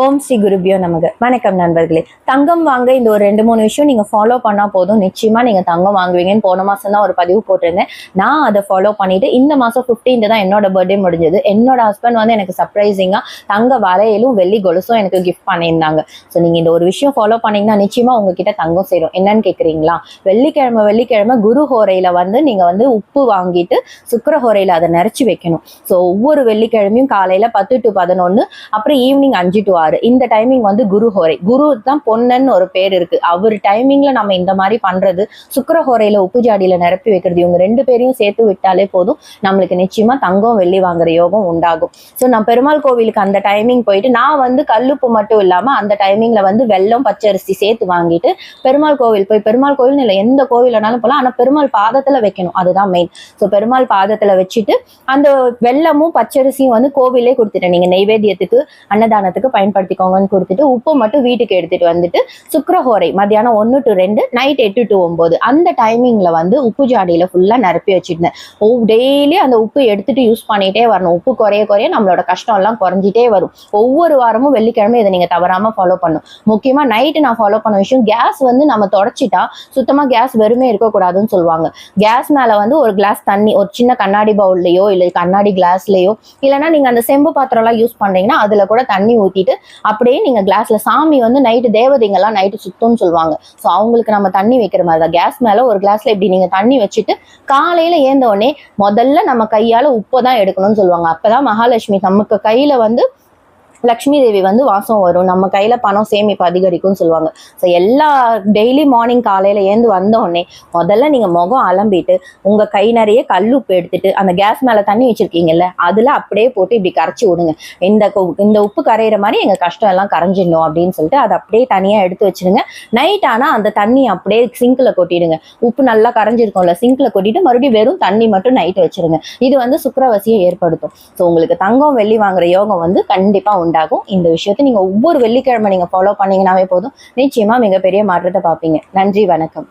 ஓம் ஸ்ரீ குருபியோ நமக்கு வணக்கம் நண்பர்களே. தங்கம் வாங்க இந்த ஒரு ரெண்டு மூணு விஷயம் நீங்க ஃபாலோ பண்ணா போதும். நிச்சயமா நீங்க தங்கம் வாங்குவீங்கன்னு போன மாதம் தான் ஒரு பதிவு போட்டிருந்தேன். நான் அதை ஃபாலோ பண்ணிட்டு இந்த மாசம் 15th தான் என்னோட பர்த்டே முடிஞ்சது. என்னோட ஹஸ்பண்ட் வந்து எனக்கு சர்ப்ரைசிங்காக தங்க வரையிலும் வெள்ளி கொலுசும் எனக்கு கிஃப்ட் பண்ணியிருந்தாங்க. ஸோ நீங்க இந்த ஒரு விஷயம் ஃபாலோ பண்ணீங்கன்னா நிச்சயமா உங்ககிட்ட தங்கம் சேரும். என்னன்னு கேட்குறீங்களா வெள்ளிக்கிழமை வெள்ளிக்கிழமை குரு ஹோரையில் வந்து நீங்க வந்து உப்பு வாங்கிட்டு சுக்கர ஹோரையில் அதை நிறச்சி வைக்கணும். ஸோ ஒவ்வொரு வெள்ளிக்கிழமையும் காலையில பத்து டு பதினொன்னு அப்புறம் ஈவினிங் அஞ்சு டு ஆறு இந்த டைமிங் வந்து குரு ஹோரை. குரு தான் பொன்னன்னு ஒரு பேர் இருக்கு. அவர் டைமிங்ல நம்ம இந்த மாதிரி பண்றது சுக்கர ஹோரையில உப்பு ஜாடியில நிரப்பி வைக்கிறது இவங்க ரெண்டு பேரையும் சேர்த்து விட்டாலே போதும். நம்மளுக்கு நிச்சயமா தங்கம் வெள்ளி வாங்குற யோகம் உண்டாகும். ஸோ நான் பெருமாள் கோவிலுக்கு அந்த டைமிங் போயிட்டு நான் வந்து கல்லுப்பு மட்டும் இல்லாம அந்த டைமிங்ல வந்து வெள்ளம் பச்சரிசி சேர்த்து வாங்கிட்டு பெருமாள் கோவில் போய் பெருமாள் கோவில் இல்லை எந்த கோவில் வேணாலும் போகலாம் ஆனா பெருமாள் பாதத்துல வைக்கணும். அதுதான் மெயின் ஸோ பெருமாள் பாதத்துல வச்சுட்டு அந்த வெள்ளமும் பச்சரிசியும் வந்து கோவிலே கொடுத்துட்டேன். நீங்க நெய்வேத்தியத்துக்கு அன்னதானத்துக்கு பயன்படுத்திக்கோங்கன்னு கொடுத்துட்டு உப்பு மட்டும் வீட்டுக்கு எடுத்துட்டு வந்துட்டு சுக்கரஹோரை மத்தியானம் ஒன்று டு ரெண்டு நைட் எட்டு டு ஒம்பது அந்த டைமிங்ல வந்து உப்பு ஜாடியில ஃபுல்லா நிரப்பி வச்சிருந்தேன். ஓ டெய்லி அந்த உப்பு எடுத்துட்டு யூஸ் பண்ணிட்டே வரணும். உப்பு குறைய குறைய நம்மளோட கஷ்டம் எல்லாம் குறைஞ்சிட்டே வரும். ஒவ்வொரு வாரமும் வெள்ளிக்கிழமை இதை நீங்க தவறாம ஃபாலோ பண்ணும் முக்கியமா நைட்டு நான் ஃபாலோ பண்ண விஷயம் கேஸ் வந்து நம்ம தொடச்சிட்டா சுத்தமா கேஸ் வெறுமே இருக்கக்கூடாதுன்னு சொல்லுவாங்க. கேஸ் மேல வந்து ஒரு கிளாஸ் தண்ணி ஒரு சின்ன கண்ணாடி பவுல்லையோ இல்லை கண்ணாடி கிளாஸ்லயோ இல்லைன்னா நீங்க அந்த செம்பு பாத்திரம் எல்லாம் யூஸ் பண்றீங்கன்னா அதுல கூட தண்ணி ஊத்திட்டு அப்படியே நீங்க கிளாஸ்ல சாமி வந்து நைட்டு தேவதைங்கெல்லாம் நைட்டு சுத்தம்னு சொல்லுவாங்க. ஸோ அவங்களுக்கு நம்ம தண்ணி வைக்கிற மாதிரி தான். கேஸ் மேல ஒரு கிளாஸ்ல இப்படி நீங்க தண்ணி வச்சுட்டு காலையில ஏந்த உடனே முதல்ல நம்ம கையால உப்பை தான் எடுக்கணும்னு சொல்லுவாங்க. அப்பதான் மகாலட்சுமி நமக்கு கையில வந்து லக்ஷ்மி தேவி வந்து வாசம் வரும். நம்ம கையில பணம் சேமிப்பு அதிகரிக்கும்னு சொல்லுவாங்க. ஸோ எல்லா டெய்லி மார்னிங் காலையில ஏந்து வந்தோடனே முதல்ல நீங்க முகம் அலம்பிட்டு உங்க கை நிறைய கல்லுப்பு எடுத்துட்டு அந்த கேஸ் மேல தண்ணி வச்சிருக்கீங்கல்ல அதுல அப்படியே போட்டு இப்படி கரைச்சி விடுங்க. இந்த இந்த உப்பு கரையிற மாதிரி எங்க கஷ்டம் எல்லாம் கரைஞ்சிடணும் அப்படின்னு சொல்லிட்டு அதை அப்படியே தனியா எடுத்து வச்சிருங்க. நைட் ஆனா அந்த தண்ணி அப்படியே சிங்க்ல கொட்டிடுங்க. உப்பு நல்லா கரைஞ்சிருக்கும்ல சிங்க்ல கொட்டிட்டு மறுபடியும் வெறும் தண்ணி மட்டும் நைட் வச்சிருங்க. இது வந்து சுக்கரவசியை ஏற்படுத்தும். ஸோ உங்களுக்கு தங்கம் வெள்ளி வாங்குற யோகம் வந்து கண்டிப்பா உண்டாகும். இந்த விஷயத்தை நீங்க ஒவ்வொரு வெள்ளிக்கிழமை நீங்க ஃபாலோ பண்ணீங்கன்னாவே போதும். நிச்சயமா மிகப்பெரிய மாற்றத்தை பார்ப்பீங்க. நன்றி வணக்கம்.